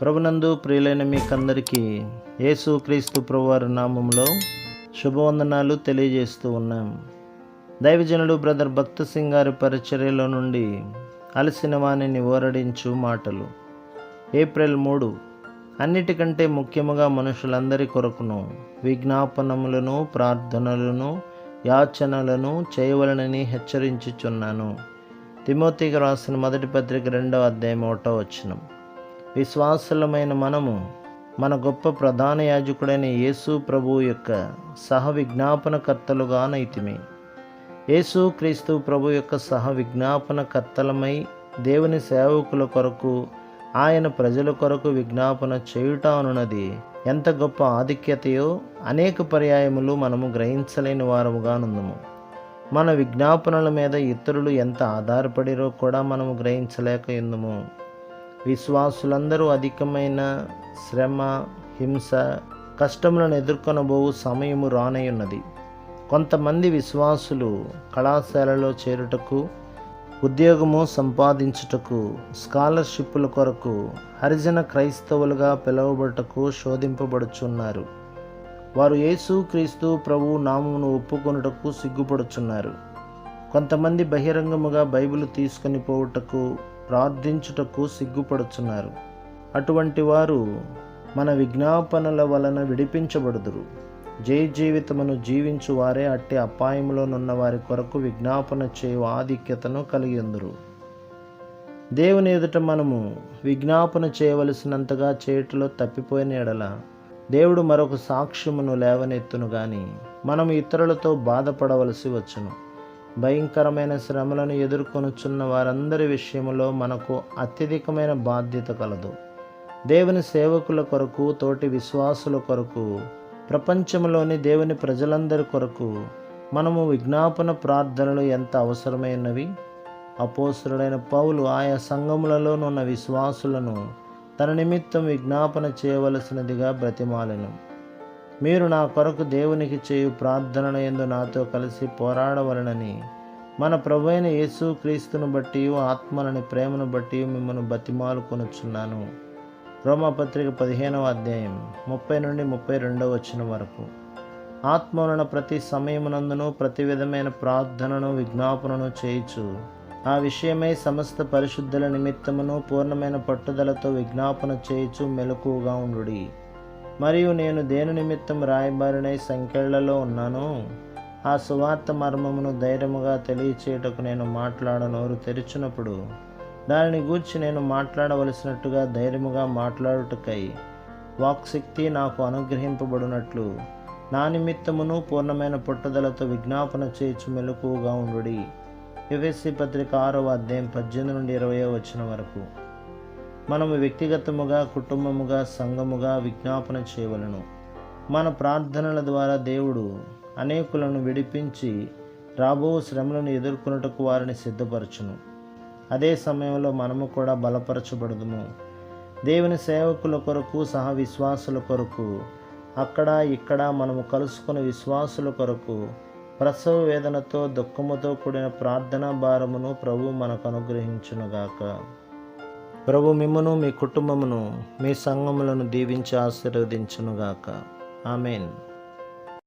ప్రభునందు ప్రియులైన మీకందరికీ యేసు క్రీస్తు ప్రభువారి నామంలో శుభవందనాలు తెలియజేస్తూ ఉన్నాం. దైవజనుడు బ్రదర్ భక్త సింగ్ గారి పరిచర్యలో నుండి అలసిన వాణిని ఓరడించు మాటలు. ఏప్రిల్ మూడు అన్నిటికంటే ముఖ్యముగా మనుషులందరి కొరకును విజ్ఞాపనములను ప్రార్థనలను యాచనలను చేయవలనని హెచ్చరించుచున్నాను. తిమోతికి రాసిన మొదటి పత్రిక రెండవ అధ్యాయం ఒకటో వచ్చినం విశ్వాసులమైన మనము మన గొప్ప ప్రధాన యాజకుడైన యేసు ప్రభువు యొక్క సహ విజ్ఞాపనకర్తలుగా నైతిమి యేసు క్రీస్తు ప్రభు యొక్క సహ విజ్ఞాపనకర్తలమై దేవుని సేవకుల కొరకు ఆయన ప్రజల కొరకు విజ్ఞాపన చేయుట అనున్నది ఎంత గొప్ప ఆధిక్యతయో అనేక పర్యాయములు మనము గ్రహించలేని వారముగానుందము మన విజ్ఞాపనల మీద ఇతరులు ఎంత ఆధారపడిరో కూడా మనము గ్రహించలేక ఎందుము. విశ్వాసులందరూ అధికమైన శ్రమ హింస కష్టములను ఎదుర్కొనబోవు సమయము రానయ్యున్నది కొంతమంది విశ్వాసులు కళాశాలలో చేరుటకు ఉద్యోగము సంపాదించుటకు స్కాలర్షిప్పుల కొరకు హరిజన క్రైస్తవులుగా పిలువబడటకు శోధింపబడుచున్నారు. వారు యేసు క్రీస్తు ప్రభు నామమును ఒప్పుకొనుటకు సిగ్గుపడుచున్నారు. కొంతమంది బహిరంగముగా బైబిల్ తీసుకొని పోవుటకు ప్రార్థించుటకు సిగ్గుపడుచున్నారు. అటువంటి వారు మన విజ్ఞాపనల వలన విడిపించబడుదురు. జై జీవితమును జీవించు వారే అట్టి అపాయములోనున్న వారి కొరకు విజ్ఞాపన చేయు ఆధిక్యతను కలిగి ఉందరు దేవుని ఎదుట మనము విజ్ఞాపన చేయవలసినంతగా చేయటలో తప్పిపోయిన ఎడల దేవుడు మరొక సాక్ష్యమును లేవనెత్తును గాని మనం ఇతరులతో బాధపడవలసి వచ్చును. భయంకరమైన శ్రమలను ఎదుర్కొనుచున్న వారందరి విషయంలో మనకు అత్యధికమైన బాధ్యత కలదు. దేవుని సేవకుల కొరకు తోటి విశ్వాసుల కొరకు ప్రపంచంలోని దేవుని ప్రజలందరి కొరకు మనము విజ్ఞాపన ప్రార్థనలు ఎంత అవసరమైనవి? అపోసురుడైన పౌలు ఆయా సంఘములలోనున్న విశ్వాసులను తన నిమిత్తం విజ్ఞాపన చేయవలసినదిగా బ్రతిమాలను. మీరు నా కొరకు దేవునికి చేయు ప్రార్థనల ఎందు నాతో కలిసి పోరాడవలనని మన ప్రభు అయిన యేసు క్రీస్తును బట్టి ఆత్మలని ప్రేమను బట్టి మిమ్మల్ని బతిమాలు కొనుచున్నాను రోమపత్రిక పదిహేనవ అధ్యాయం ముప్పై నుండి ముప్పై రెండవ వచ్చిన వరకు. ఆత్మలను ప్రతి సమయమునందును ప్రతి విధమైన ప్రార్థనను విజ్ఞాపనను చేయించు ఆ విషయమై సమస్త పరిశుద్ధుల నిమిత్తమును పూర్ణమైన పట్టుదలతో విజ్ఞాపన చేయుచు మెలకుగా ఉండుడి. మరియు నేను దేని నిమిత్తం రాయబారినై సంఖ్యలలో ఉన్నాను ఆ సువార్త మర్మమును ధైర్యముగా తెలియచేయటకు నేను మాట్లాడ నోరు తెరిచినప్పుడు దానిని గూర్చి నేను మాట్లాడవలసినట్టుగా ధైర్యముగా మాట్లాడుటకై వాక్శక్తి నాకు అనుగ్రహింపబడినట్లు నా నిమిత్తమును పూర్ణమైన పుట్టుదలతో విజ్ఞాపన చేయించు మెలకువగా ఉండుడి. ఎఫ్ఎస్సి పత్రిక ఆరవ అధ్యాయం పద్దెనిమిది నుండి ఇరవై వచ్చిన వరకు. మనము వ్యక్తిగతముగా కుటుంబముగా సంఘముగా విజ్ఞాపన చేయవలను. మన ప్రార్థనల ద్వారా దేవుడు అనేకులను విడిపించి రాబో శ్రమలను ఎదుర్కొనుటకు వారిని సిద్ధపరచును. అదే సమయంలో మనము కూడా బలపరచబడదుము. దేవుని సేవకుల కొరకు సహ విశ్వాసుల కొరకు అక్కడ ఇక్కడ మనము కలుసుకున్న విశ్వాసుల కొరకు ప్రసవ వేదనతో దుఃఖముతో కూడిన ప్రార్థనా భారమును ప్రభు మనకు అనుగ్రహించునుగాక. ప్రభు మిమ్మను మీ కుటుంబమును మీ సంఘములను దీవించి ఆశీర్వదించునుగాక. ఆమెన్.